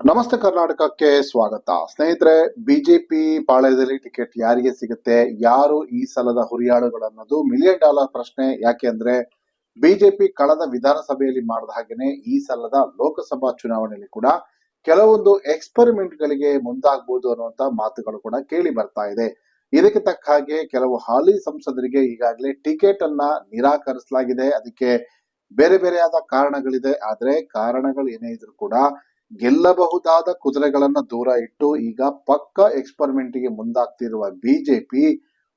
ನಮಸ್ತೆ ಕರ್ನಾಟಕಕ್ಕೆ ಸ್ವಾಗತ. ಸ್ನೇಹಿತರೆ ಬಿಜೆಪಿ ಪಾಳ್ಯದಲ್ಲಿ ಟಿಕೆಟ್ ಯಾರಿಗೆ ಸಿಗುತ್ತೆ, ಯಾರು ಈ ಸಲದ ಹುರಿಯಾಳುಗಳನ್ನೋದು ಮಿಲಿಯನ್ ಡಾಲರ್ ಪ್ರಶ್ನೆ. ಯಾಕೆ ಅಂದ್ರೆ ಬಿಜೆಪಿ ಕಳೆದ ವಿಧಾನಸಭೆಯಲ್ಲಿ ಮಾಡಿದ ಹಾಗೇನೆ ಈ ಸಲದ ಲೋಕಸಭಾ ಚುನಾವಣೆಯಲ್ಲಿ ಕೂಡ ಕೆಲವೊಂದು ಎಕ್ಸ್ಪೆರಿಮೆಂಟ್ ಗಳಿಗೆ ಮುಂದಾಗಬಹುದು ಅನ್ನುವಂತ ಮಾತುಗಳು ಕೂಡ ಕೇಳಿ ಬರ್ತಾ ಇದೆ. ಇದಕ್ಕೆ ತಕ್ಕ ಹಾಗೆ ಕೆಲವು ಹಾಲಿ ಸಂಸದರಿಗೆ ಈಗಾಗಲೇ ಟಿಕೆಟ್ ಅನ್ನ ನಿರಾಕರಿಸಲಾಗಿದೆ. ಅದಕ್ಕೆ ಬೇರೆ ಬೇರೆಯಾದ ಕಾರಣಗಳಿದೆ. ಆದ್ರೆ ಕಾರಣಗಳು ಏನೇ ಇದ್ರು ಕೂಡ ಗೆಲ್ಲಬಹುದಾದ ಕುದುರೆಗಳನ್ನು ದೂರ ಇಟ್ಟು ಈಗ ಪಕ್ಕ ಎಕ್ಸ್ಪರಿಮೆಂಟ್ಗೆ ಮುಂದಾಗ್ತಿರುವ ಬಿಜೆಪಿ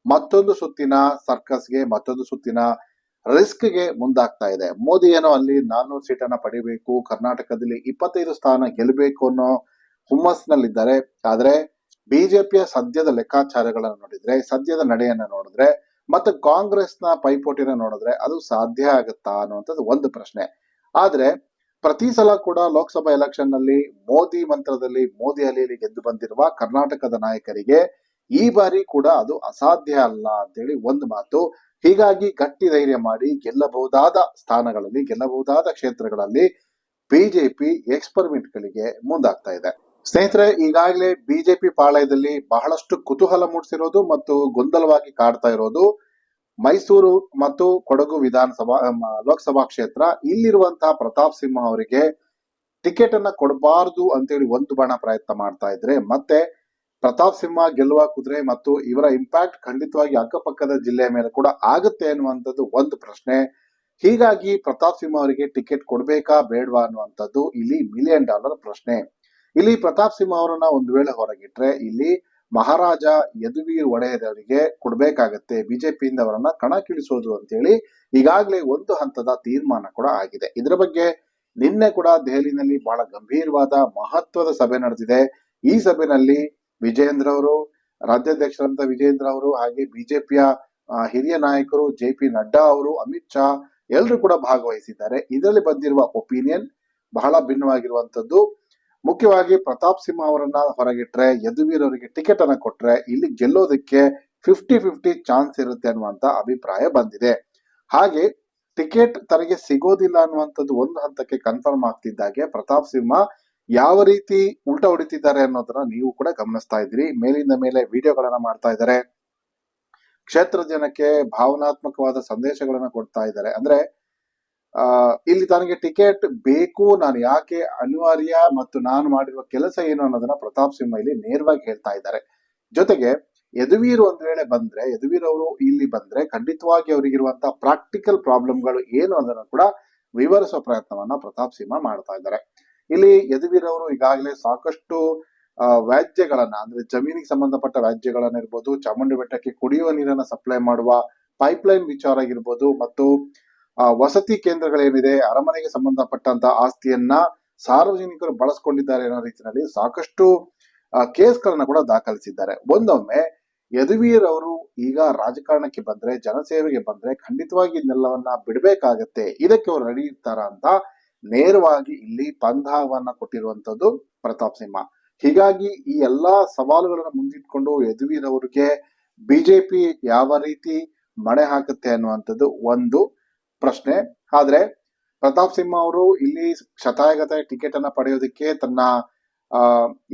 ಮತ್ತೊಂದು ಸುತ್ತಿನ ಸರ್ಕಸ್ಗೆ ಮತ್ತೊಂದು ಸುತ್ತಿನ ರಿಸ್ಕ್ಗೆ ಮುಂದಾಗ್ತಾ ಇದೆ. ಮೋದಿ ಏನೋ ಅಲ್ಲಿ ನಾನ್ನೂರು ಸೀಟನ್ನು ಪಡಿಬೇಕು, ಕರ್ನಾಟಕದಲ್ಲಿ ಇಪ್ಪತ್ತೈದು ಸ್ಥಾನ ಗೆಲ್ಲಬೇಕು ಅನ್ನೋ ಹುಮ್ಮಸ್ನಲ್ಲಿದ್ದಾರೆ. ಆದ್ರೆ ಬಿಜೆಪಿಯ ಸದ್ಯದ ಲೆಕ್ಕಾಚಾರಗಳನ್ನು ನೋಡಿದ್ರೆ, ಸದ್ಯದ ನಡೆಯನ್ನ ನೋಡಿದ್ರೆ, ಮತ್ತೆ ಕಾಂಗ್ರೆಸ್ನ ಪೈಪೋಟಿನ ನೋಡಿದ್ರೆ ಅದು ಸಾಧ್ಯ ಆಗುತ್ತಾ ಅನ್ನುವಂಥದ್ದು ಒಂದು ಪ್ರಶ್ನೆ. ಆದ್ರೆ ಪ್ರತಿ ಸಲ ಕೂಡ ಲೋಕಸಭಾ ಎಲೆಕ್ಷನ್ನಲ್ಲಿ ಮೋದಿ ಮಂತ್ರದಲ್ಲಿ ಮೋದಿ ಅಲೆಯಲ್ಲಿ ಗೆದ್ದು ಬಂದಿರುವ ಕರ್ನಾಟಕದ ನಾಯಕರಿಗೆ ಈ ಬಾರಿ ಕೂಡ ಅದು ಅಸಾಧ್ಯ ಅಲ್ಲ ಅಂತೇಳಿ ಒಂದು ಮಾತು. ಹೀಗಾಗಿ ಗಟ್ಟಿ ಧೈರ್ಯ ಮಾಡಿ ಗೆಲ್ಲಬಹುದಾದ ಸ್ಥಾನಗಳಲ್ಲಿ, ಗೆಲ್ಲಬಹುದಾದ ಕ್ಷೇತ್ರಗಳಲ್ಲಿ ಬಿಜೆಪಿ ಎಕ್ಸ್ಪರಿಮೆಂಟ್ ಗಳಿಗೆ ಮುಂದಾಗ್ತಾ ಇದೆ. ಸ್ನೇಹಿತರೆ, ಈಗಾಗಲೇ ಬಿಜೆಪಿ ಪಾಳಯದಲ್ಲಿ ಬಹಳಷ್ಟು ಕುತೂಹಲ ಮೂಡಿಸಿರೋದು ಮತ್ತು ಗೊಂದಲವಾಗಿ ಕಾಡ್ತಾ ಇರೋದು ಮೈಸೂರು ಮತ್ತು ಕೊಡಗು ವಿಧಾನಸಭಾ ಲೋಕಸಭಾ ಕ್ಷೇತ್ರ ಇಲ್ಲಿರುವಂತಹ ಪ್ರತಾಪ್ ಸಿಂಹ ಅವರಿಗೆ ಟಿಕೆಟ್ ಅನ್ನ ಕೊಡಬಾರದು ಅಂತೇಳಿ ಒಂದು ಬಾಣ ಪ್ರಯತ್ನ ಮಾಡ್ತಾ ಇದ್ರೆ ಮತ್ತೆ ಪ್ರತಾಪ್ ಸಿಂಹ ಗೆಲ್ಲುವ ಕುದುರೆ ಮತ್ತು ಇವರ ಇಂಪ್ಯಾಕ್ಟ್ ಖಂಡಿತವಾಗಿ ಅಕ್ಕಪಕ್ಕದ ಜಿಲ್ಲೆಯ ಮೇಲೆ ಕೂಡ ಆಗುತ್ತೆ ಅನ್ನುವಂಥದ್ದು ಒಂದು ಪ್ರಶ್ನೆ. ಹೀಗಾಗಿ ಪ್ರತಾಪ್ ಸಿಂಹ ಅವರಿಗೆ ಟಿಕೆಟ್ ಕೊಡ್ಬೇಕಾ ಬೇಡವಾ ಅನ್ನುವಂಥದ್ದು ಇಲ್ಲಿ ಮಿಲಿಯನ್ ಡಾಲರ್ ಪ್ರಶ್ನೆ. ಇಲ್ಲಿ ಪ್ರತಾಪ್ ಸಿಂಹ ಅವರನ್ನ ಒಂದು ವೇಳೆ ಹೊರಗಿಟ್ರೆ ಇಲ್ಲಿ ಮಹಾರಾಜ ಯದುವೀರ್ ಒಡೆಯರವರಿಗೆ ಕೊಡ್ಬೇಕಾಗತ್ತೆ. ಬಿಜೆಪಿಯಿಂದ ಅವರನ್ನ ಕಣಕ್ಕಿಳಿಸೋದು ಅಂತೇಳಿ ಈಗಾಗಲೇ ಒಂದು ಹಂತದ ತೀರ್ಮಾನ ಕೂಡ ಆಗಿದೆ. ಇದರ ಬಗ್ಗೆ ನಿನ್ನೆ ಕೂಡ ದೆಹಲಿನಲ್ಲಿ ಬಹಳ ಗಂಭೀರವಾದ ಮಹತ್ವದ ಸಭೆ ನಡೆದಿದೆ. ಈ ಸಭೆಯಲ್ಲಿ ವಿಜಯೇಂದ್ರ ಅವರು ರಾಜ್ಯಾಧ್ಯಕ್ಷರಂತ ವಿಜಯೇಂದ್ರ ಅವರು ಹಾಗೆ ಬಿಜೆಪಿಯ ಹಿರಿಯ ನಾಯಕರು ಜೆ ಪಿ ನಡ್ಡಾ ಅವರು, ಅಮಿತ್ ಶಾ ಎಲ್ಲರೂ ಕೂಡ ಭಾಗವಹಿಸಿದ್ದಾರೆ. ಇದರಲ್ಲಿ ಬಂದಿರುವ ಒಪಿನಿಯನ್ ಬಹಳ ಭಿನ್ನವಾಗಿರುವಂತದ್ದು. ಮುಖ್ಯವಾಗಿ ಪ್ರತಾಪ್ ಸಿಂಹ ಅವರನ್ನ ಹೊರಗಿಟ್ರೆ, ಯದುವೀರ್ ಅವರಿಗೆ ಟಿಕೆಟ್ ಅನ್ನ ಕೊಟ್ರೆ ಇಲ್ಲಿ ಗೆಲ್ಲೋದಕ್ಕೆ ಫಿಫ್ಟಿ ಫಿಫ್ಟಿ ಚಾನ್ಸ್ ಇರುತ್ತೆ ಅನ್ನುವಂತ ಅಭಿಪ್ರಾಯ ಬಂದಿದೆ. ಹಾಗೆ ಟಿಕೆಟ್ ತನಗೆ ಸಿಗೋದಿಲ್ಲ ಅನ್ನುವಂಥದ್ದು ಒಂದು ಹಂತಕ್ಕೆ ಕನ್ಫರ್ಮ್ ಆಗ್ತಿದ್ದಾಗೆ ಪ್ರತಾಪ್ ಸಿಂಹ ಯಾವ ರೀತಿ ಉಲ್ಟಾ ಹೊಡಿತಿದ್ದಾರೆ ಅನ್ನೋದನ್ನ ನೀವು ಕೂಡ ಗಮನಿಸ್ತಾ ಇದ್ದೀರಿ. ಮೇಲಿಂದ ಮೇಲೆ ವಿಡಿಯೋಗಳನ್ನ ಮಾಡ್ತಾ ಇದ್ದಾರೆ. ಕ್ಷೇತ್ರ ಜನಕ್ಕೆ ಭಾವನಾತ್ಮಕವಾದ ಸಂದೇಶಗಳನ್ನ ಕೊಡ್ತಾ ಇದ್ದಾರೆ. ಅಂದ್ರೆ ಇಲ್ಲಿ ತನಗೆ ಟಿಕೆಟ್ ಬೇಕು, ನಾನು ಯಾಕೆ ಅನಿವಾರ್ಯ ಮತ್ತು ನಾನು ಮಾಡಿರುವ ಕೆಲಸ ಏನು ಅನ್ನೋದನ್ನ ಪ್ರತಾಪ್ ಸಿಂಹ ಇಲ್ಲಿ ನೇರವಾಗಿ ಹೇಳ್ತಾ ಇದ್ದಾರೆ. ಜೊತೆಗೆ ಯದುವೀರ್ ಒಂದ್ ವೇಳೆ ಬಂದ್ರೆ, ಯದುವೀರ್ ಅವರು ಇಲ್ಲಿ ಬಂದ್ರೆ ಖಂಡಿತವಾಗಿ ಅವರಿಗಿರುವಂತಹ ಪ್ರಾಕ್ಟಿಕಲ್ ಪ್ರಾಬ್ಲಮ್ಗಳು ಏನು ಅನ್ನೋದನ್ನ ಕೂಡ ವಿವರಿಸುವ ಪ್ರಯತ್ನವನ್ನ ಪ್ರತಾಪ್ ಸಿಂಹ ಮಾಡ್ತಾ ಇದ್ದಾರೆ. ಇಲ್ಲಿ ಯದುವೀರ್ ಅವರು ಈಗಾಗಲೇ ಸಾಕಷ್ಟು ವ್ಯಾಜ್ಯಗಳನ್ನ ಅಂದ್ರೆ ಜಮೀನಿಗೆ ಸಂಬಂಧಪಟ್ಟ ವ್ಯಾಜ್ಯಗಳನ್ನ ಇರ್ಬೋದು, ಚಾಮುಂಡಿ ಬೆಟ್ಟಕ್ಕೆ ಕುಡಿಯುವ ನೀರನ್ನ ಸಪ್ಲೈ ಮಾಡುವ ಪೈಪ್ಲೈನ್ ವಿಚಾರ ಆಗಿರ್ಬೋದು ಮತ್ತು ಆ, ವಸತಿ ಕೇಂದ್ರಗಳೇನಿದೆ ಅರಮನೆಗೆ ಸಂಬಂಧಪಟ್ಟಂತ ಆಸ್ತಿಯನ್ನ ಸಾರ್ವಜನಿಕರು ಬಳಸ್ಕೊಂಡಿದ್ದಾರೆ ಅನ್ನೋ ರೀತಿಯಲ್ಲಿ ಸಾಕಷ್ಟು ಕೇಸ್ಗಳನ್ನ ಕೂಡ ದಾಖಲಿಸಿದ್ದಾರೆ. ಒಂದೊಮ್ಮೆ ಯದುವೀರ್ ಅವರು ಈಗ ರಾಜಕಾರಣಕ್ಕೆ ಬಂದ್ರೆ ಜನಸೇವೆಗೆ ಬಂದ್ರೆ ಖಂಡಿತವಾಗಿ ಇದನ್ನೆಲ್ಲವನ್ನ ಬಿಡಬೇಕಾಗತ್ತೆ. ಇದಕ್ಕೆ ಅವರು ರೆಡಿ ಇರ್ತಾರ ಅಂತ ನೇರವಾಗಿ ಇಲ್ಲಿ ಪಂಥವನ್ನ ಕೊಟ್ಟಿರುವಂತದ್ದು ಪ್ರತಾಪ್ ಸಿಂಹ. ಹೀಗಾಗಿ ಈ ಎಲ್ಲಾ ಸವಾಲುಗಳನ್ನ ಮುಂದಿಟ್ಕೊಂಡು ಯದುವೀರ್ ಅವರಿಗೆ ಬಿಜೆಪಿ ಯಾವ ರೀತಿ ಮಣೆ ಹಾಕುತ್ತೆ ಅನ್ನುವಂಥದ್ದು ಒಂದು. ಪ್ರಶ್ನೆ. ಆದ್ರೆ ಪ್ರತಾಪ್ ಸಿಂಹ ಅವರು ಇಲ್ಲಿ ಶತಾಯಗತ ಟಿಕೆಟ್ ಅನ್ನ ಪಡೆಯೋದಕ್ಕೆ ತನ್ನ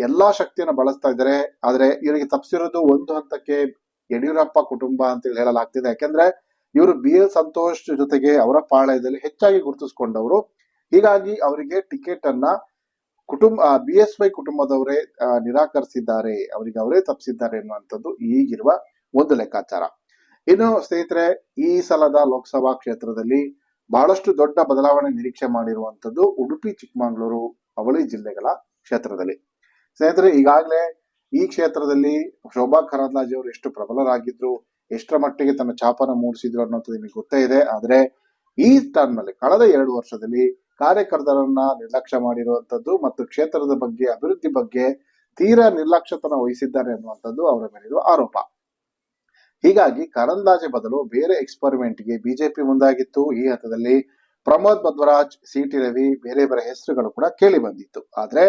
ಎಲ್ಲಾ ಶಕ್ತಿಯನ್ನ ಬಳಸ್ತಾ ಇದ್ದಾರೆ. ಆದ್ರೆ ಇವರಿಗೆ ತಪ್ಪಿಸಿರೋದು ಒಂದು ಹಂತಕ್ಕೆ ಯಡಿಯೂರಪ್ಪ ಕುಟುಂಬ ಅಂತ ಹೇಳಿ ಹೇಳಲಾಗ್ತಿದೆ. ಯಾಕೆಂದ್ರೆ ಇವರು ಬಿ ಎಲ್ ಸಂತೋಷ್ ಜೊತೆಗೆ ಅವರ ಪಾಳಯದಲ್ಲಿ ಹೆಚ್ಚಾಗಿ ಗುರುತಿಸಿಕೊಂಡವರು. ಹೀಗಾಗಿ ಅವರಿಗೆ ಟಿಕೆಟ್ ಅನ್ನ ಕುಟುಂಬ ಬಿ ಎಸ್ ವೈ ಕುಟುಂಬದವರೇ ನಿರಾಕರಿಸಿದ್ದಾರೆ. ಅವರಿಗೆ ಅವರೇ ತಪ್ಪಿಸಿದ್ದಾರೆ ಅನ್ನುವಂಥದ್ದು ಈಗಿರುವ ಒಂದು ಲೆಕ್ಕಾಚಾರ. ಇನ್ನು ಸ್ನೇಹಿತರೆ, ಈ ಸಲದ ಲೋಕಸಭಾ ಕ್ಷೇತ್ರದಲ್ಲಿ ಬಹಳಷ್ಟು ದೊಡ್ಡ ಬದಲಾವಣೆ ನಿರೀಕ್ಷೆ ಮಾಡಿರುವಂತದ್ದು ಉಡುಪಿ, ಚಿಕ್ಕಮಗಳೂರು, ಅವಳಿ ಜಿಲ್ಲೆಗಳ ಕ್ಷೇತ್ರದಲ್ಲಿ. ಸ್ನೇಹಿತರೆ, ಈಗಾಗಲೇ ಈ ಕ್ಷೇತ್ರದಲ್ಲಿ ಶೋಭಾ ಕರಂದ್ಲಾಜೆ ಅವರು ಎಷ್ಟು ಪ್ರಬಲರಾಗಿದ್ರು, ಎಷ್ಟರ ಮಟ್ಟಿಗೆ ತನ್ನ ಛಾಪನ ಮೂಡಿಸಿದ್ರು ಅನ್ನೋದು ನಿಮಗೆ ಗೊತ್ತೇ ಇದೆ. ಆದ್ರೆ ಈ ಟರ್ಮ್ನಲ್ಲಿ ಕಳೆದ ಎರಡು ವರ್ಷದಲ್ಲಿ ಕಾರ್ಯಕರ್ತರನ್ನ ನಿರ್ಲಕ್ಷ್ಯ ಮಾಡಿರುವಂತದ್ದು ಮತ್ತು ಕ್ಷೇತ್ರದ ಬಗ್ಗೆ, ಅಭಿವೃದ್ಧಿ ಬಗ್ಗೆ ತೀರಾ ನಿರ್ಲಕ್ಷ್ಯತನ ವಹಿಸಿದ್ದಾರೆ ಅನ್ನುವಂಥದ್ದು ಅವರ ಮೇಲಿರುವ ಆರೋಪ. ಹೀಗಾಗಿ ಕರಂದಾಜೆ ಬದಲು ಬೇರೆ ಎಕ್ಸ್ಪರಿಮೆಂಟ್ಗೆ ಬಿಜೆಪಿ ಮುಂದಾಗಿತ್ತು. ಈ ಹಂತದಲ್ಲಿ ಪ್ರಮೋದ್ ಮಧ್ವರಾಜ್ ಸಿ ಟಿ ರವಿ ಬೇರೆ ಬೇರೆ ಹೆಸರುಗಳು ಕೂಡ ಕೇಳಿ ಬಂದಿತ್ತು. ಆದ್ರೆ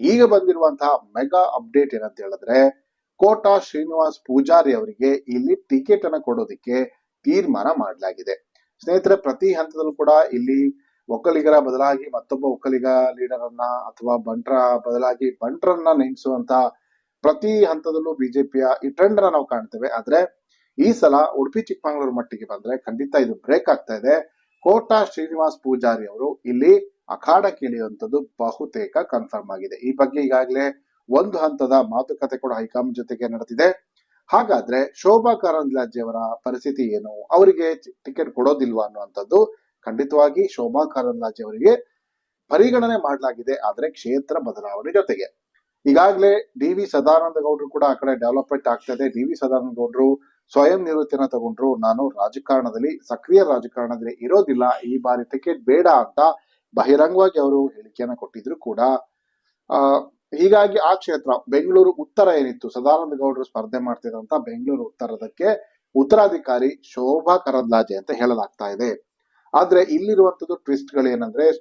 ಈಗ ಬಂದಿರುವಂತಹ ಮೆಗಾ ಅಪ್ಡೇಟ್ ಏನಂತ ಹೇಳಿದ್ರೆ ಕೋಟಾ ಶ್ರೀನಿವಾಸ್ ಪೂಜಾರಿ ಅವರಿಗೆ ಇಲ್ಲಿ ಟಿಕೆಟ್ ಅನ್ನು ಕೊಡೋದಕ್ಕೆ ತೀರ್ಮಾನ ಮಾಡಲಾಗಿದೆ. ಸ್ನೇಹಿತರೆ, ಪ್ರತಿ ಹಂತದಲ್ಲೂ ಕೂಡ ಇಲ್ಲಿ ಒಕ್ಕಲಿಗರ ಬದಲಾಗಿ ಮತ್ತೊಬ್ಬ ಒಕ್ಕಲಿಗ ಲೀಡರ್ ಅನ್ನ ಅಥವಾ ಬಂಟ್ರ ಬದಲಾಗಿ ಬಂಟ್ರನ್ನ ನೇಮಿಸುವಂತ ಪ್ರತಿ ಹಂತದಲ್ಲೂ ಬಿಜೆಪಿಯ ಈ ಟ್ರೆಂಡ್ ನಾವು ಕಾಣ್ತೇವೆ. ಆದ್ರೆ ಈ ಸಲ ಉಡುಪಿ ಚಿಕ್ಕಮಗಳೂರು ಮಟ್ಟಿಗೆ ಬಂದ್ರೆ ಖಂಡಿತ ಇದು ಬ್ರೇಕ್ ಆಗ್ತಾ ಇದೆ. ಕೋಟಾ ಶ್ರೀನಿವಾಸ್ ಪೂಜಾರಿ ಅವರು ಇಲ್ಲಿ ಅಖಾಡ ಇಳಿಯುವಂತದ್ದು ಬಹುತೇಕ ಕನ್ಫರ್ಮ್ ಆಗಿದೆ. ಈ ಬಗ್ಗೆ ಈಗಾಗಲೇ ಒಂದು ಹಂತದ ಮಾತುಕತೆ ಕೂಡ ಹೈಕಮಾಂಡ್ ಜೊತೆಗೆ ನಡೆದಿದೆ. ಹಾಗಾದ್ರೆ ಶೋಭಾ ಅವರ ಪರಿಸ್ಥಿತಿ ಏನು? ಅವರಿಗೆ ಟಿಕೆಟ್ ಕೊಡೋದಿಲ್ವಾ ಅನ್ನುವಂಥದ್ದು ಖಂಡಿತವಾಗಿ ಶೋಭಾ ಕಾರಂದ್ಲಾಜಿ ಅವರಿಗೆ ಪರಿಗಣನೆ ಮಾಡಲಾಗಿದೆ. ಆದ್ರೆ ಕ್ಷೇತ್ರ ಬದಲಾವಣೆ ಜೊತೆಗೆ. ಈಗಾಗಲೇ ಡಿ ವಿ ಸದಾನಂದ ಗೌಡರು ಕೂಡ ಆ ಕಡೆ ಡೆವಲಪ್ಮೆಂಟ್ ಆಗ್ತಾ ಇದೆ. ಡಿ ವಿ ಸದಾನಂದ ಗೌಡರು ಸ್ವಯಂ ನಿವೃತ್ತಿನ ತಗೊಂಡ್ರು. ನಾನು ರಾಜಕಾರಣದಲ್ಲಿ, ಸಕ್ರಿಯ ರಾಜಕಾರಣದಲ್ಲಿ ಇರೋದಿಲ್ಲ. ಈ ಬಾರಿ ಟಿಕೆಟ್ ಬೇಡ ಅಂತ ಬಹಿರಂಗವಾಗಿ ಅವರು ಹೇಳಿಕೆಯನ್ನ ಕೊಟ್ಟಿದ್ರು ಕೂಡ. ಆ, ಹೀಗಾಗಿ ಆ ಕ್ಷೇತ್ರ, ಬೆಂಗಳೂರು ಉತ್ತರ ಏನಿತ್ತು? ಸದಾನಂದ ಗೌಡರು ಸ್ಪರ್ಧೆ ಮಾಡ್ತಿದ್ರಂತ ಬೆಂಗಳೂರು ಉತ್ತರದಕ್ಕೆ ಉತ್ತರಾಧಿಕಾರಿ ಶೋಭಾ ಕರಂದ್ಲಾಜೆ ಅಂತ ಹೇಳಲಾಗ್ತಾ ಇದೆ. ಆದ್ರೆ ಇಲ್ಲಿರುವಂತದ್ದು ಟ್ವಿಸ್ಟ್ ಏನಂದ್ರೆ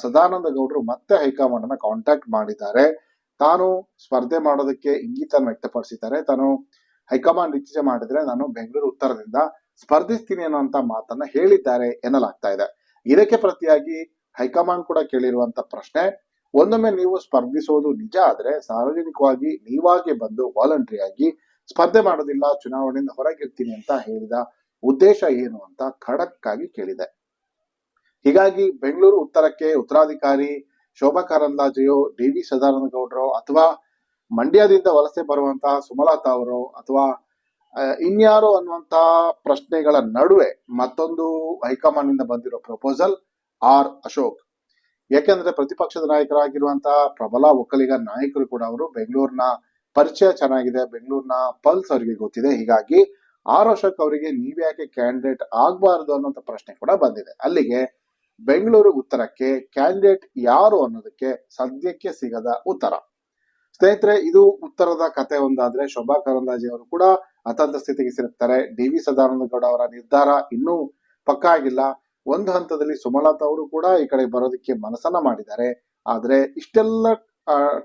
ಸದಾನಂದ ಗೌಡರು ಮತ್ತೆ ಹೈಕಮಾಂಡ್ ಅನ್ನ ಕಾಂಟ್ಯಾಕ್ಟ್ ಮಾಡಿದ್ದಾರೆ. ತಾನು ಸ್ಪರ್ಧೆ ಮಾಡೋದಕ್ಕೆ ಇಂಗಿತ ವ್ಯಕ್ತಪಡಿಸಿದ್ದಾರೆ. ತಾನು ಹೈಕಮಾಂಡ್ ಇಚ್ಛೆ ಮಾಡಿದ್ರೆ ನಾನು ಬೆಂಗಳೂರು ಉತ್ತರದಿಂದ ಸ್ಪರ್ಧಿಸ್ತೀನಿ ಅನ್ನುವಂತ ಮಾತನ್ನ ಹೇಳಿದ್ದಾರೆ ಎನ್ನಲಾಗ್ತಾ ಇದೆ. ಇದಕ್ಕೆ ಪ್ರತಿಯಾಗಿ ಹೈಕಮಾಂಡ್ ಕೂಡ ಕೇಳಿರುವಂತ ಪ್ರಶ್ನೆ, ಒಂದೊಮ್ಮೆ ನೀವು ಸ್ಪರ್ಧಿಸೋದು ನಿಜ ಆದ್ರೆ ಸಾರ್ವಜನಿಕವಾಗಿ ನೀವಾಗೆ ಬಂದು ವಾಲಂಟ್ರಿ ಆಗಿ ಸ್ಪರ್ಧೆ ಮಾಡೋದಿಲ್ಲ, ಚುನಾವಣೆಯಿಂದ ಹೊರಗಿರ್ತೀನಿ ಅಂತ ಹೇಳಿದ ಉದ್ದೇಶ ಏನು ಅಂತ ಖಡಕ್ ಆಗಿ ಕೇಳಿದೆ. ಹೀಗಾಗಿ ಬೆಂಗಳೂರು ಉತ್ತರಕ್ಕೆ ಉತ್ತರಾಧಿಕಾರಿ ಶೋಭಾ ಕಾರಂದ್ಲಾಜೆಯೋ ಡಿ ವಿ ಸದಾನಂದ ಗೌಡರೋ ಅಥವಾ ಮಂಡ್ಯದಿಂದ ವಲಸೆ ಬರುವಂತಹ ಸುಮಲತಾ ಅವರು ಅಥವಾ ಇನ್ಯಾರು ಇನ್ಯಾರೋ ಅನ್ನುವಂತ ಪ್ರಶ್ನೆಗಳ ನಡುವೆ ಮತ್ತೊಂದು ಹೈಕಮಾಂಡ್ನಿಂದ ಬಂದಿರೋ ಪ್ರಪೋಸಲ್ ಆರ್ ಅಶೋಕ್. ಯಾಕೆಂದ್ರೆ ಪ್ರತಿಪಕ್ಷದ ನಾಯಕರಾಗಿರುವಂತಹ ಪ್ರಬಲ ಒಕ್ಕಲಿಗ ನಾಯಕರು ಕೂಡ ಅವರು ಬೆಂಗಳೂರಿನ ಪರಿಚಯ ಚೆನ್ನಾಗಿದೆ, ಬೆಂಗಳೂರಿನ ಪಲ್ಸ್ ಅವರಿಗೆ ಗೊತ್ತಿದೆ. ಹೀಗಾಗಿ ಆರ್ ಅಶೋಕ್ ಅವರಿಗೆ ನೀವ್ಯಾಕೆ ಕ್ಯಾಂಡಿಡೇಟ್ ಆಗಬಾರದು ಅನ್ನುವಂಥ ಪ್ರಶ್ನೆ ಕೂಡ ಬಂದಿದೆ. ಅಲ್ಲಿಗೆ ಬೆಂಗಳೂರು ಉತ್ತರಕ್ಕೆ ಕ್ಯಾಂಡಿಡೇಟ್ ಯಾರು ಅನ್ನೋದಕ್ಕೆ ಸದ್ಯಕ್ಕೆ ಸಿಗದ ಉತ್ತರ. ಸ್ನೇಹಿತರೆ, ಇದು ಉತ್ತರದ ಕತೆ ಒಂದಾದ್ರೆ ಶೋಭಾ ಕರಂದಾಜಿ ಅವರು ಕೂಡ ಅತಂತ ಸ್ಥಿತಿಗೆ ಸಿಲುಕ್ತಾರೆ. ಡಿ ವಿ ಸದಾನಂದ ಗೌಡ ಅವರ ನಿರ್ಧಾರ ಇನ್ನೂ ಪಕ್ಕ ಆಗಿಲ್ಲ. ಒಂದು ಹಂತದಲ್ಲಿ ಸುಮಲತಾ ಅವರು ಕೂಡ ಈ ಕಡೆ ಬರೋದಕ್ಕೆ ಮನಸ್ಸನ್ನ ಮಾಡಿದ್ದಾರೆ. ಆದ್ರೆ ಇಷ್ಟೆಲ್ಲ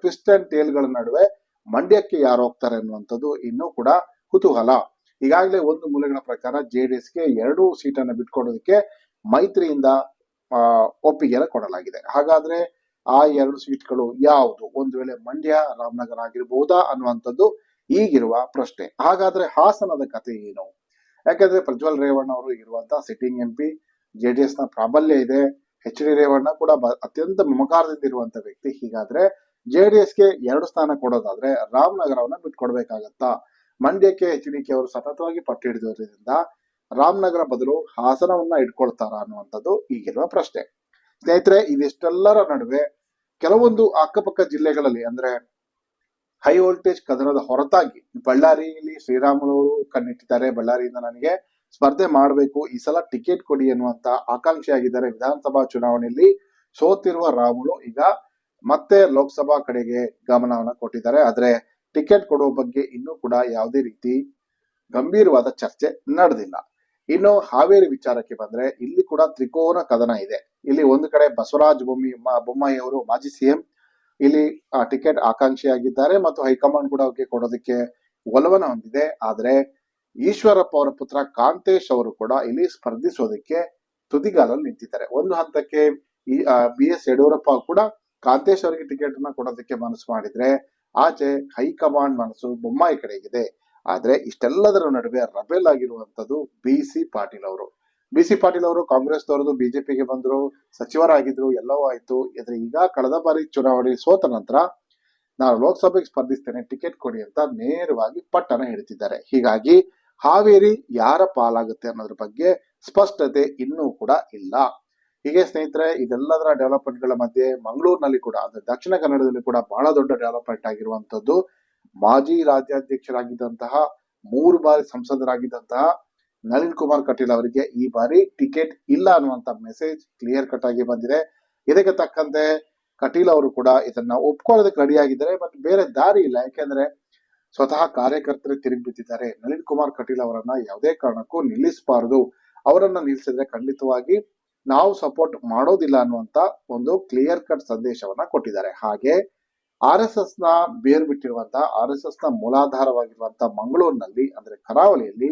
ಟ್ವಿಸ್ಟ್ ಅಂಡ್ ಟೇಲ್ಗಳ ನಡುವೆ ಮಂಡ್ಯಕ್ಕೆ ಯಾರು ಹೋಗ್ತಾರೆ ಅನ್ನುವಂಥದ್ದು ಇನ್ನೂ ಕೂಡ ಕುತೂಹಲ. ಈಗಾಗಲೇ ಒಂದು ಮೂಲಗಳ ಪ್ರಕಾರ ಜೆ ಡಿ ಎಸ್ಗೆ ಎರಡು ಸೀಟನ್ನು ಬಿಟ್ಕೊಡೋದಕ್ಕೆ ಮೈತ್ರಿಯಿಂದ ಒಪ್ಪಿಗೆಯನ್ನು ಕೊಡಲಾಗಿದೆ. ಹಾಗಾದ್ರೆ ಆ ಎರಡು ಸೀಟ್ಗಳು ಯಾವುದು? ಒಂದು ವೇಳೆ ಮಂಡ್ಯ, ರಾಮನಗರ ಆಗಿರಬಹುದಾ ಅನ್ನುವಂಥದ್ದು ಈಗಿರುವ ಪ್ರಶ್ನೆ. ಹಾಗಾದ್ರೆ ಹಾಸನದ ಕತೆ ಏನು? ಯಾಕಂದ್ರೆ ಪ್ರಜ್ವಲ್ ರೇವಣ್ಣ ಅವರು ಇರುವಂತಹ ಸಿಟ್ಟಿಂಗ್ ಎಂ ಪಿ, ಜೆ ನ ಪ್ರಾಬಲ್ಯ ಇದೆ. ಎಚ್ ಡಿ ರೇವಣ್ಣ ಕೂಡ ಅತ್ಯಂತ ಮಮಕಾರದಿಂದ ಇರುವಂತ ವ್ಯಕ್ತಿ. ಹೀಗಾದ್ರೆ ಜೆ ಡಿ ಎಸ್ಗೆ ಎರಡು ಸ್ಥಾನ ಕೊಡೋದಾದ್ರೆ ರಾಮನಗರವನ್ನ ಬಿಟ್ಕೊಡ್ಬೇಕಾಗತ್ತಾ? ಮಂಡ್ಯಕ್ಕೆ ಎಚ್ ಡಿ ಕೆ ಅವರು ಸತತವಾಗಿ ಪಟ್ಟು ಹಿಡಿದಿರೋದ್ರಿಂದ ರಾಮನಗರ ಬದಲು ಹಾಸನವನ್ನ ಇಟ್ಕೊಳ್ತಾರ ಅನ್ನುವಂಥದ್ದು ಈಗಿರುವ ಪ್ರಶ್ನೆ. ಸ್ನೇಹಿತರೆ, ಇದಿಷ್ಟೆಲ್ಲರ ನಡುವೆ ಕೆಲವೊಂದು ಅಕ್ಕಪಕ್ಕ ಜಿಲ್ಲೆಗಳಲ್ಲಿ ಅಂದ್ರೆ ಹೈ ವೋಲ್ಟೇಜ್ ಕದನದ ಹೊರತಾಗಿ ಬಳ್ಳಾರಿಯಲ್ಲಿ ಶ್ರೀರಾಮುಲು ಕಣ್ಣಿಟ್ಟಿದ್ದಾರೆ. ಬಳ್ಳಾರಿಯಿಂದ ನನಗೆ ಸ್ಪರ್ಧೆ ಮಾಡಬೇಕು, ಈ ಸಲ ಟಿಕೆಟ್ ಕೊಡಿ ಎನ್ನುವಂತ ಆಕಾಂಕ್ಷೆಯಾಗಿದ್ದಾರೆ ವಿಧಾನಸಭಾ ಚುನಾವಣೆಯಲ್ಲಿ. ಸೋತಿರುವ ರಾಮುಲು ಈಗ ಮತ್ತೆ ಲೋಕಸಭಾ ಕಡೆಗೆ ಗಮನವನ್ನ ಕೊಟ್ಟಿದ್ದಾರೆ. ಆದ್ರೆ ಟಿಕೆಟ್ ಕೊಡುವ ಬಗ್ಗೆ ಇನ್ನೂ ಕೂಡ ಯಾವುದೇ ರೀತಿ ಗಂಭೀರವಾದ ಚರ್ಚೆ ನಡೆದಿಲ್ಲ. ಇನ್ನು ಹಾವೇರಿ ವಿಚಾರಕ್ಕೆ ಬಂದ್ರೆ ಇಲ್ಲಿ ಕೂಡ ತ್ರಿಕೋನ ಕದನ ಇದೆ. ಇಲ್ಲಿ ಒಂದು ಕಡೆ ಬಸವರಾಜ ಬೊಮ್ಮಿ ಬೊಮ್ಮಾಯಿ ಅವರು ಮಾಜಿ ಸಿಎಂ. ಇಲ್ಲಿ ಟಿಕೆಟ್ ಆಕಾಂಕ್ಷಿಯಾಗಿದ್ದಾರೆ ಮತ್ತು ಹೈಕಮಾಂಡ್ ಕೂಡ ಅವ್ರಿಗೆ ಕೊಡೋದಕ್ಕೆ ಒಲವನ ಹೊಂದಿದೆ. ಆದ್ರೆ ಈಶ್ವರಪ್ಪ ಅವರ ಪುತ್ರ ಕಾಂತೇಶ್ ಅವರು ಕೂಡ ಇಲ್ಲಿ ಸ್ಪರ್ಧಿಸೋದಕ್ಕೆ ತುದಿಗಾಲಲ್ಲಿ ನಿಂತಿದ್ದಾರೆ. ಒಂದು ಹಂತಕ್ಕೆ ಈ ಬಿ ಎಸ್ ಯಡಿಯೂರಪ್ಪ ಕೂಡ ಕಾಂತೇಶ್ ಅವರಿಗೆ ಟಿಕೆಟ್ ಅನ್ನ ಕೊಡೋದಕ್ಕೆ ಮನಸ್ಸು ಮಾಡಿದ್ರೆ ಆಚೆ ಹೈಕಮಾಂಡ್ ಮನಸ್ಸು ಬೊಮ್ಮಾಯಿ ಕಡೆಗಿದೆ. ಆದ್ರೆ ಇಷ್ಟೆಲ್ಲದರ ನಡುವೆ ರಬೆಲ್ ಆಗಿರುವಂತದ್ದು ಬಿ ಸಿ ಪಾಟೀಲ್ ಅವರು. ಬಿ ಸಿ ಪಾಟೀಲ್ ಅವರು ಕಾಂಗ್ರೆಸ್ ಜೆ ಬಿಜೆಪಿಗೆ ಬಂದರು, ಸಚಿವರಾಗಿದ್ರು, ಎಲ್ಲವೂ ಆಯ್ತು. ಆದರೆ ಈಗ ಕಳೆದ ಬಾರಿ ಚುನಾವಣೆ ಸೋತ ನಂತರ ನಾನು ಲೋಕಸಭೆಗೆ ಸ್ಪರ್ಧಿಸ್ತೇನೆ, ಟಿಕೆಟ್ ಕೊಡಿ ಅಂತ ನೇರವಾಗಿ ಪಟ್ಟಣ ಹೇಳ್ತಿದ್ದಾರೆ ಹೀಗಾಗಿ ಹಾವೇರಿ ಯಾರ ಪಾಲಾಗುತ್ತೆ ಅನ್ನೋದ್ರ ಬಗ್ಗೆ ಸ್ಪಷ್ಟತೆ ಇನ್ನೂ ಕೂಡ ಇಲ್ಲ. ಹೀಗೆ ಸ್ನೇಹಿತರೆ, ಇದೆಲ್ಲದರ ಡೆವಲಪ್ಮೆಂಟ್ಗಳ ಮಧ್ಯೆ ಮಂಗಳೂರಿನಲ್ಲಿ ಕೂಡ, ಅಂದ್ರೆ ದಕ್ಷಿಣ ಕನ್ನಡದಲ್ಲಿ ಕೂಡ ಬಹಳ ದೊಡ್ಡ ಡೆವಲಪ್ಮೆಂಟ್ ಆಗಿರುವಂತದ್ದು ಮಾಜಿ ರಾಜ್ಯಾಧ್ಯಕ್ಷರಾಗಿದ್ದಂತಹ ಮೂರು ಬಾರಿ ಸಂಸದರಾಗಿದ್ದಂತಹ ನಳಿನ್ ಕುಮಾರ್ ಕಟೀಲ್ ಅವರಿಗೆ ಈ ಬಾರಿ ಟಿಕೆಟ್ ಇಲ್ಲ ಅನ್ನುವಂತ ಮೆಸೇಜ್ ಕ್ಲಿಯರ್ ಕಟ್ ಆಗಿ ಬಂದಿದೆ. ಇದಕ್ಕೆ ತಕ್ಕಂತೆ ಕಟೀಲ್ ಅವರು ಕೂಡ ಇದನ್ನ ಒಪ್ಕೊಳ್ಳೋದಕ್ಕೆ ರೆಡಿಯಾಗಿದ್ದಾರೆ ಬಟ್ ಬೇರೆ ದಾರಿ ಇಲ್ಲ. ಯಾಕೆಂದ್ರೆ ಸ್ವತಃ ಕಾರ್ಯಕರ್ತರೇ ತಿರುಗಿ ಬಿದ್ದಿದ್ದಾರೆ. ನಳಿನ್ ಕುಮಾರ್ ಕಟೀಲ್ ಅವರನ್ನ ಯಾವುದೇ ಕಾರಣಕ್ಕೂ ನಿಲ್ಲಿಸಬಾರದು. ಅವರನ್ನ ನಿಲ್ಲಿಸಿದ್ರೆ ಖಂಡಿತವಾಗಿ ನಾವು ಸಪೋರ್ಟ್ ಮಾಡೋದಿಲ್ಲ ಅನ್ನುವಂತ ಒಂದು ಕ್ಲಿಯರ್ ಕಟ್ ಸಂದೇಶವನ್ನ ಕೊಟ್ಟಿದ್ದಾರೆ. ಹಾಗೆ ಆರ್ ಎಸ್ ಎಸ್ನ ಬೇರ್ ಬಿಟ್ಟಿರುವಂತಹ ಆರ್ ಎಸ್ ಎಸ್ನ ಮೂಲಾಧಾರವಾಗಿರುವಂತಹ ಮಂಗಳೂರಿನಲ್ಲಿ, ಅಂದ್ರೆ ಕರಾವಳಿಯಲ್ಲಿ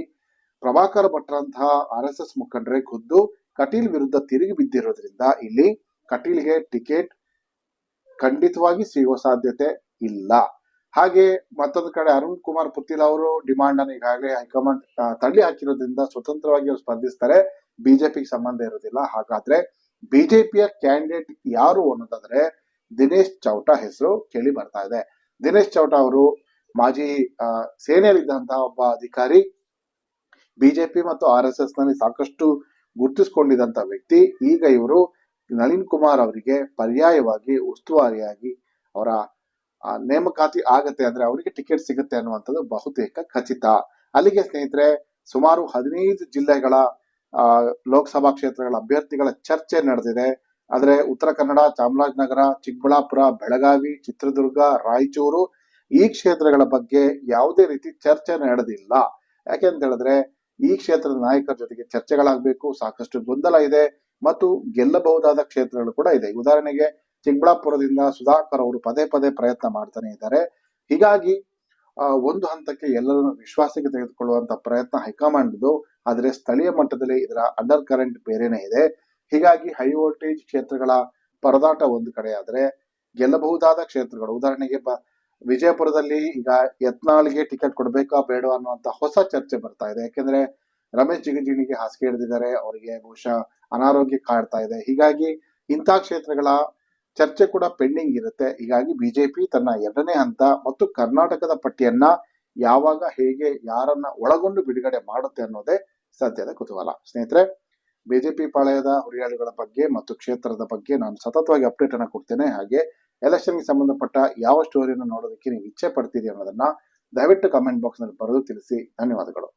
ಪ್ರಭಾಕರ್ ಭಟ್ರಂತಹ ಆರ್ ಎಸ್ ಎಸ್ ಮುಖಂಡರೇ ಖುದ್ದು ಕಟೀಲ್ ವಿರುದ್ಧ ತಿರುಗಿ ಬಿದ್ದಿರೋದ್ರಿಂದ ಇಲ್ಲಿ ಕಟೀಲ್ಗೆ ಟಿಕೆಟ್ ಖಂಡಿತವಾಗಿ ಸಿಗುವ ಸಾಧ್ಯತೆ ಇಲ್ಲ. ಹಾಗೆ ಮತ್ತೊಂದು ಕಡೆ ಅರುಣ್ ಕುಮಾರ್ ಪುತ್ತಿಲ್ ಅವರು ಡಿಮಾಂಡ್ ಅನ್ನು ಈಗಾಗಲೇ ಹೈಕಮಾಂಡ್ ತಳ್ಳಿ ಹಾಕಿರೋದ್ರಿಂದ ಸ್ವತಂತ್ರವಾಗಿ ಅವರು ಸ್ಪರ್ಧಿಸ್ತಾರೆ ಬಿಜೆಪಿಗೆ ಸಂಬಂಧ ಇರೋದಿಲ್ಲ. ಹಾಗಾದ್ರೆ ಬಿಜೆಪಿಯ ಕ್ಯಾಂಡಿಡೇಟ್ ಯಾರು ಅನ್ನೋದಾದ್ರೆ ದಿನೇಶ್ ಚೌಟಾ ಹೆಸರು ಕೇಳಿ ಬರ್ತಾ ಇದೆ. ದಿನೇಶ್ ಚೌಟಾ ಅವರು ಮಾಜಿ ಸೇನೆಯಲ್ಲಿದ್ದಂತಹ ಒಬ್ಬ ಅಧಿಕಾರಿ, ಬಿಜೆಪಿ ಮತ್ತು ಆರ್ ಎಸ್ ಎಸ್ನಲ್ಲಿ ಸಾಕಷ್ಟು ಗುರುತಿಸಿಕೊಂಡಿದ್ದಂತ ವ್ಯಕ್ತಿ. ಈಗ ಇವರು ನಳಿನ್ ಕುಮಾರ್ ಅವರಿಗೆ ಪರ್ಯಾಯವಾಗಿ, ಉಸ್ತುವಾರಿಯಾಗಿ ಅವರ ನೇಮಕಾತಿ ಆಗತ್ತೆ ಅಂದ್ರೆ ಅವರಿಗೆ ಟಿಕೆಟ್ ಸಿಗುತ್ತೆ ಅನ್ನುವಂಥದ್ದು ಬಹುತೇಕ ಖಚಿತ. ಅಲ್ಲಿಗೆ ಸ್ನೇಹಿತರೆ, ಸುಮಾರು ಹದಿನೈದು ಜಿಲ್ಲೆಗಳ ಲೋಕಸಭಾ ಕ್ಷೇತ್ರಗಳ ಅಭ್ಯರ್ಥಿಗಳ ಚರ್ಚೆ ನಡೆದಿದೆ. ಆದ್ರೆ ಉತ್ತರ ಕನ್ನಡ, ಚಾಮರಾಜನಗರ, ಚಿಕ್ಕಬಳ್ಳಾಪುರ, ಬೆಳಗಾವಿ, ಚಿತ್ರದುರ್ಗ, ರಾಯಚೂರು ಈ ಕ್ಷೇತ್ರಗಳ ಬಗ್ಗೆ ಯಾವುದೇ ರೀತಿ ಚರ್ಚೆ ನಡೆದಿಲ್ಲ. ಯಾಕೆ ಅಂತ ಹೇಳಿದ್ರೆ ಈ ಕ್ಷೇತ್ರದ ನಾಯಕರ ಜೊತೆಗೆ ಚರ್ಚೆಗಳಾಗಬೇಕು, ಸಾಕಷ್ಟು ಗೊಂದಲ ಇದೆ ಮತ್ತು ಗೆಲ್ಲಬಹುದಾದ ಕ್ಷೇತ್ರಗಳು ಕೂಡ ಇದೆ. ಉದಾಹರಣೆಗೆ ಚಿಕ್ಕಬಳ್ಳಾಪುರದಿಂದ ಸುಧಾಕರ್ ಅವರು ಪದೇ ಪದೇ ಪ್ರಯತ್ನ ಮಾಡ್ತಾನೆ ಇದ್ದಾರೆ. ಹೀಗಾಗಿ ಒಂದು ಹಂತಕ್ಕೆ ಎಲ್ಲರನ್ನು ವಿಶ್ವಾಸಕ್ಕೆ ತೆಗೆದುಕೊಳ್ಳುವಂತ ಪ್ರಯತ್ನ ಹೈಕಮಾಂಡ್ದು. ಆದರೆ ಸ್ಥಳೀಯ ಮಟ್ಟದಲ್ಲಿ ಇದರ ಅಂಡರ್ ಕರೆಂಟ್ ಬೇರೆನೇ ಇದೆ. ಹೀಗಾಗಿ ಹೈ ವೋಲ್ಟೇಜ್ ಕ್ಷೇತ್ರಗಳ ಪರದಾಟ ಒಂದು ಕಡೆ ಆದ್ರೆ ಗೆಲ್ಲಬಹುದಾದ ಕ್ಷೇತ್ರಗಳು. ಉದಾಹರಣೆಗೆ ವಿಜಯಪುರದಲ್ಲಿ ಈಗ ಯತ್ನಾಳ್ಗೆ ಟಿಕೆಟ್ ಕೊಡಬೇಕಾ ಬೇಡ ಅನ್ನುವಂತ ಹೊಸ ಚರ್ಚೆ ಬರ್ತಾ ಇದೆ. ಯಾಕೆಂದ್ರೆ ರಮೇಶ್ ಜಿಗಜಿಣಿಗೆ ಹಾಸಿಗೆ ಹಿಡಿದಿದ್ದಾರೆ. ಅವರಿಗೆ ಬಹುಶಃ ಅನಾರೋಗ್ಯ ಕಾಡ್ತಾ ಇದೆ. ಹೀಗಾಗಿ ಇಂಥ ಕ್ಷೇತ್ರಗಳ ಚರ್ಚೆ ಕೂಡ ಪೆಂಡಿಂಗ್ ಇರುತ್ತೆ. ಹೀಗಾಗಿ ಬಿಜೆಪಿ ತನ್ನ ಎರಡನೇ ಹಂತ ಮತ್ತು ಕರ್ನಾಟಕದ ಪಟ್ಟಿಯನ್ನ ಯಾವಾಗ ಹೇಗೆ, ಯಾರನ್ನ ಒಳಗೊಂಡು ಬಿಡುಗಡೆ ಮಾಡುತ್ತೆ ಅನ್ನೋದೇ ಸದ್ಯದ ಕುತೂಹಲ. ಸ್ನೇಹಿತರೆ ಬಿಜೆಪಿ ಪಾಳೆಯದ ಹುರಿಯಾಳುಗಳ ಬಗ್ಗೆ ಮತ್ತು ಕ್ಷೇತ್ರದ ಬಗ್ಗೆ ನಾನು ಸತತವಾಗಿ ಅಪ್ಡೇಟ್ ಅನ್ನ ಕೊಡ್ತೇನೆ. ಹಾಗೆ ಎಲೆಕ್ಷನ್ಗೆ ಸಂಬಂಧಪಟ್ಟ ಯಾವ ಸ್ಟೋರಿಯನ್ನು ನೋಡೋದಕ್ಕೆ ನೀವು ಇಚ್ಛೆ ಪಡ್ತೀರಿ ಅನ್ನೋದನ್ನ ದಯವಿಟ್ಟು ಕಮೆಂಟ್ ಬಾಕ್ಸ್ನಲ್ಲಿ ಬರೆದು ತಿಳಿಸಿ. ಧನ್ಯವಾದಗಳು.